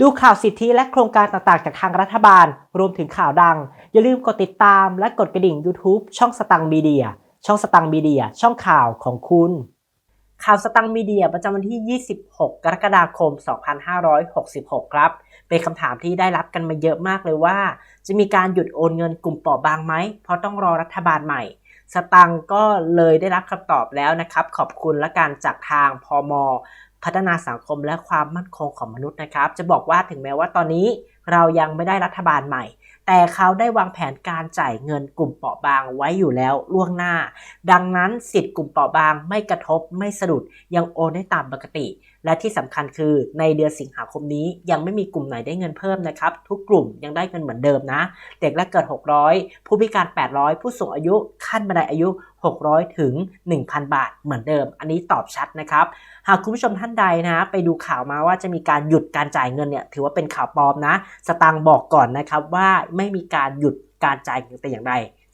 ดูข่าวสิทธิและโครงการต่างๆ จากทางรัฐบาล รวมถึงข่าวดัง อย่าลืมกดติดตามและกดกระดิ่ง YouTube ช่องสตังมีเดีย ช่องสตังมีเดีย ช่องข่าวของคุณ ข่าวสตังมีเดียประจำวันที่ 26 กรกฎาคม 2566 ครับ เป็นคำถามที่ได้รับกันมาเยอะมากเลยว่า จะมีการหยุดโอนเงินกลุ่มเปราะบางไหม เพราะต้องรอรัฐบาลใหม่ สตังค์ก็เลยได้รับคำตอบแล้วนะครับ ขอบคุณและการจากทางพมพัฒนาสังคมและความมั่นคงของมนุษย์นะครับ จะบอกว่าถึงแม้ว่าตอนนี้เรายังไม่ได้รัฐบาลใหม่ แต่เขาได้วางแผนการจ่ายเงินกลุ่มเปราะบางไว้อยู่แล้วล่วงหน้า ดังนั้นสิทธิ์กลุ่มเปราะบางไม่กระทบไม่สะดุดยังโอนได้ตามปกติ และที่สำคัญคือในเดือนสิงหาคมนี้ยังไม่มีกลุ่มไหนได้เงินเพิ่มนะครับ ทุกกลุ่มยังได้เงินเหมือนเดิมนะ เด็กแรกเกิด 600 ผู้พิการ 800 ผู้สูงอายุขั้นบันไดอายุ600 ถึง 1,000 บาทเหมือนเดิม อันนี้ตอบชัดนะครับ หากคุณผู้ชมท่านใดนะไปดูข่าวมาว่าจะมีการหยุดการจ่ายเงินเนี่ยถือว่าเป็นข่าวปลอมนะ สตางค์บอกก่อนนะครับว่าไม่มีการหยุดการจ่ายเงินแต่อย่างใด